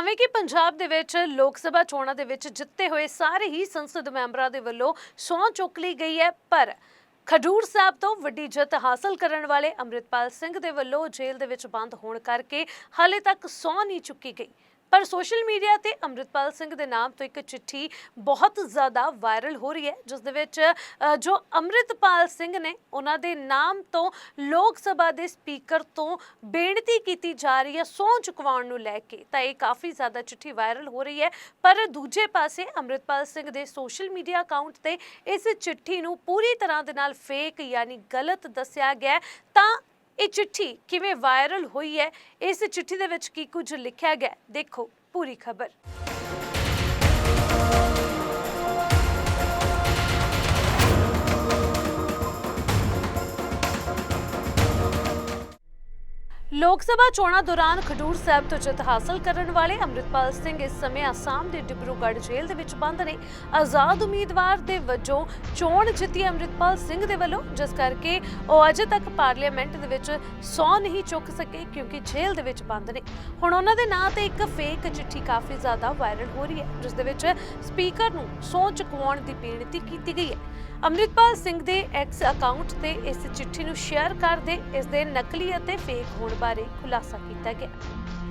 ਕਿ ਪੰਜਾਬ ਦੇ ਵਿੱਚ ਲੋਕ ਸਭਾ ਚੋਣਾਂ ਦੇ ਵਿੱਚ ਜਿੱਤੇ ਹੋਏ ਸਾਰੇ ਹੀ ਸੰਸਦ ਮੈਂਬਰਾਂ ਦੇ ਵੱਲੋਂ ਸਹੁੰ ਚੁੱਕ ਲਈ ਗਈ ਹੈ, ਪਰ ਖਡੂਰ ਸਾਹਿਬ ਤੋਂ ਵੱਡੀ ਜਿੱਤ ਹਾਸਲ ਕਰਨ ਵਾਲੇ ਅੰਮ੍ਰਿਤਪਾਲ ਸਿੰਘ ਦੇ ਵੱਲੋਂ ਜੇਲ੍ਹ ਦੇ ਵਿੱਚ ਬੰਦ ਹੋਣ ਕਰਕੇ ਹਾਲੇ ਤੱਕ ਸਹੁੰ ਨਹੀਂ ਚੁੱਕੀ ਗਈ। ਪਰ ਸੋਸ਼ਲ ਮੀਡੀਆ ਤੇ ਅੰਮ੍ਰਿਤਪਾਲ ਸਿੰਘ ਦੇ ਨਾਮ ਤੋਂ ਇੱਕ ਚਿੱਠੀ ਬਹੁਤ ਜ਼ਿਆਦਾ ਵਾਇਰਲ ਹੋ ਰਹੀ ਹੈ, ਜਿਸ ਦੇ ਵਿੱਚ ਜੋ ਅੰਮ੍ਰਿਤਪਾਲ ਸਿੰਘ ਨੇ ਉਹਨਾਂ ਦੇ ਨਾਮ ਤੋਂ ਲੋਕ ਸਭਾ ਦੇ ਸਪੀਕਰ ਤੋਂ ਬੇਨਤੀ ਕੀਤੀ ਜਾ ਰਹੀ ਹੈ ਸਹੁੰ ਚੁਕਵਾਉਣ ਨੂੰ ਲੈ ਕੇ। ਤਾਂ ਇਹ ਕਾਫੀ ਜ਼ਿਆਦਾ ਚਿੱਠੀ ਵਾਇਰਲ ਹੋ ਰਹੀ ਹੈ। ਪਰ ਦੂਜੇ ਪਾਸੇ ਅੰਮ੍ਰਿਤਪਾਲ ਸਿੰਘ ਦੇ ਸੋਸ਼ਲ ਮੀਡੀਆ ਅਕਾਊਂਟ ਤੇ ਇਸ ਚਿੱਠੀ ਨੂੰ ਪੂਰੀ ਤਰ੍ਹਾਂ ਦੇ ਨਾਲ ਫੇਕ ਯਾਨੀ ਗਲਤ ਦੱਸਿਆ ਗਿਆ ਤਾਂ ਇਹ ਚਿੱਠੀ ਕਿਵੇਂ ਵਾਇਰਲ ਹੋਈ ਹੈ? ਇਸ ਚਿੱਠੀ ਦੇ ਵਿੱਚ ਕੀ ਕੁਝ ਲਿਖਿਆ ਗਿਆ? ਦੇਖੋ ਪੂਰੀ ਖਬਰ। ਲੋਕ ਸਭਾ ਚੋਣਾਂ ਦੌਰਾਨ ਖਡੂਰ ਸਾਹਿਬ ਤੋਂ ਜਿੱਤ ਹਾਸਲ ਕਰਨ ਵਾਲੇ ਅੰਮ੍ਰਿਤਪਾਲ ਸਿੰਘ ਇਸ ਸਮੇਂ ਅਸਾਮ ਦੇ ਡਿਬਰੂਗੜ੍ਹ ਜੇਲ੍ਹ ਦੇ ਵਿੱਚ ਬੰਦ ਨੇ। ਆਜ਼ਾਦ ਉਮੀਦਵਾਰ ਦੇ ਵਜੋਂ ਚੋਣ ਜਿੱਤੀ ਅੰਮ੍ਰਿਤਪਾਲ ਸਿੰਘ ਦੇ ਵੱਲੋਂ, ਜਿਸ ਕਰਕੇ ਉਹ ਅਜੇ ਤੱਕ ਪਾਰਲੀਮੈਂਟ ਦੇ ਵਿੱਚ ਸਹੁੰ ਨਹੀਂ ਚੁੱਕ ਸਕੇ ਕਿਉਂਕਿ ਜੇਲ੍ਹ ਦੇ ਵਿੱਚ ਬੰਦ ਨੇ। ਹੁਣ ਉਹਨਾਂ ਦੇ ਨਾਂ ਤੇ ਇੱਕ ਫੇਕ ਚਿੱਠੀ ਕਾਫੀ ਜ਼ਿਆਦਾ ਵਾਇਰਲ ਹੋ ਰਹੀ ਹੈ, ਜਿਸ ਦੇ ਵਿੱਚ ਸਪੀਕਰ ਨੂੰ ਸਹੁੰ ਚੁਕਵਾਉਣ ਦੀ ਬੇਨਤੀ ਕੀਤੀ ਗਈ ਹੈ। ਅੰਮ੍ਰਿਤਪਾਲ ਸਿੰਘ ਦੇ ਐਕਸ ਅਕਾਊਂਟ ਤੇ ਇਸ ਚਿੱਠੀ ਨੂੰ ਸ਼ੇਅਰ ਕਰਦੇ ਇਸ ਦੇ ਨਕਲੀ ਅਤੇ ਫੇਕ ਹੋਣ ਬਾਰੇ ਬਾਰੇ ਖੁਲਾਸਾ ਕੀਤਾ ਗਿਆ।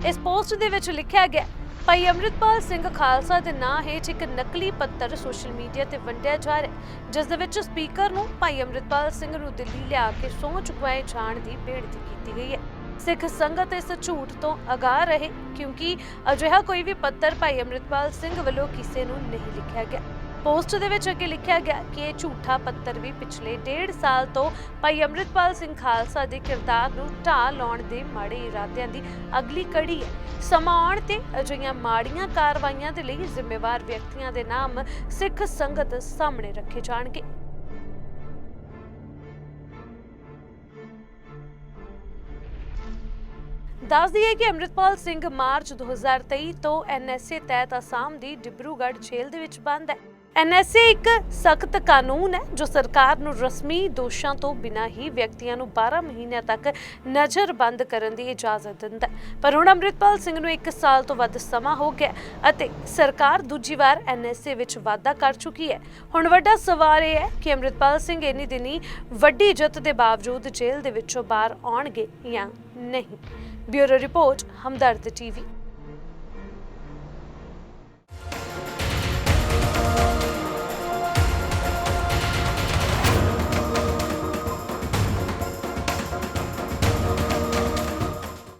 ਇਸ ਪੋਸਟ ਦੇ ਵਿੱਚ ਲਿਖਿਆ ਗਿਆ, ਭਾਈ ਅੰਮ੍ਰਿਤਪਾਲ ਸਿੰਘ ਖਾਲਸਾ ਦੇ ਨਾਂ ਹੇਠ ਇੱਕ ਨਕਲੀ ਪੱਤਰ ਸੋਸ਼ਲ ਮੀਡੀਆ ਤੇ ਵੰਡਿਆ ਜਾ ਰਿਹਾ ਜਿਸ ਦੇ ਵਿੱਚ ਸਪੀਕਰ ਨੂੰ ਭਾਈ ਅੰਮ੍ਰਿਤਪਾਲ ਸਿੰਘ ਨੂੰ ਦਿੱਲੀ ਲਿਆ ਕੇ ਸਹੁੰ ਚੁਕਵਾਏ ਜਾਣ ਦੀ ਬੇਨਤੀ ਕੀਤੀ ਗਈ ਹੈ। ਸਿੱਖ ਸੰਗਤ ਇਸ ਝੂਠ ਤੋਂ ਅਗਾਹ ਰਹੇ ਕਿਉਂਕਿ ਅਜਿਹਾ ਕੋਈ ਵੀ ਪੱਤਰ ਭਾਈ ਅੰਮ੍ਰਿਤਪਾਲ ਸਿੰਘ ਵੱਲੋਂ ਕਿਸੇ ਨੂੰ ਨਹੀਂ ਲਿਖਿਆ ਗਿਆ। ਪੋਸਟ ਦੇ ਵਿੱਚ ਅੱਗੇ ਲਿਖਿਆ ਗਿਆ ਕਿ ਇਹ ਝੂਠਾ ਪੱਤਰ ਵੀ ਪਿਛਲੇ ਡੇਢ ਸਾਲ ਤੋਂ ਭਾਈ ਅੰਮ੍ਰਿਤਪਾਲ ਸਿੰਘ ਖਾਲਸਾ ਦੇ ਕਿਰਦਾਰ ਨੂੰ ਢਾਹ ਲਾਉਣ ਦੇ ਮਾੜੇ ਇਰਾਦਿਆਂ ਦੀ ਅਗਲੀ ਕੜੀ ਹੈ। ਸਮਾਂ ਆਉਣ ਤੇ ਅਜਿਹੀਆਂ ਮਾੜੀਆਂ ਕਾਰਵਾਈਆਂ ਦੇ ਲਈ ਜ਼ਿੰਮੇਵਾਰ ਵਿਅਕਤੀਆਂ ਦੇ ਨਾਮ ਸਿੱਖ ਸੰਗਤ ਸਾਹਮਣੇ ਰੱਖੇ ਜਾਣਗੇ। ਦੱਸ ਦਈਏ ਕਿ ਅੰਮ੍ਰਿਤਪਾਲ ਸਿੰਘ ਮਾਰਚ 2023 ਤੋਂ ਐਨਐਸਏ ਤਹਿਤ ਅਸਾਮ ਦੀ ਡਿਬਰੂਗੜ੍ਹ ਜੇਲ੍ਹ ਦੇ ਵਿੱਚ ਬੰਦ ਹੈ। ਐਨਐਸਏ ਇੱਕ ਸਖਤ ਕਾਨੂੰਨ ਹੈ ਜੋ ਸਰਕਾਰ ਨੂੰ ਰਸਮੀ ਦੋਸ਼ਾਂ ਤੋਂ ਬਿਨਾਂ ਹੀ ਵਿਅਕਤੀਆਂ ਨੂੰ 12 ਮਹੀਨਿਆਂ ਤੱਕ ਨਜ਼ਰਬੰਦ ਕਰਨ ਦੀ ਇਜਾਜ਼ਤ ਦਿੰਦਾ ਹੈ। ਪਰ ਹੁਣ ਅੰਮ੍ਰਿਤਪਾਲ ਸਿੰਘ ਨੂੰ 1 ਸਾਲ ਤੋਂ ਵੱਧ ਸਮਾਂ ਹੋ ਗਿਆ ਅਤੇ ਸਰਕਾਰ ਦੂਜੀ ਵਾਰ ਐਨਐਸਏ ਵਿੱਚ ਵਾਧਾ ਕਰ ਚੁੱਕੀ ਹੈ। ਹੁਣ ਵੱਡਾ ਸਵਾਲ ਇਹ ਹੈ ਕਿ ਅੰਮ੍ਰਿਤਪਾਲ ਸਿੰਘ ਇੰਨੀ ਦਿਨੀ ਵੱਡੀ ਜਿੱਤ ਦੇ ਬਾਵਜੂਦ ਜੇਲ੍ਹ ਦੇ ਵਿੱਚੋਂ ਬਾਹਰ ਆਉਣਗੇ ਜਾਂ ਨਹੀਂ। Bureau report, Hamdard TV.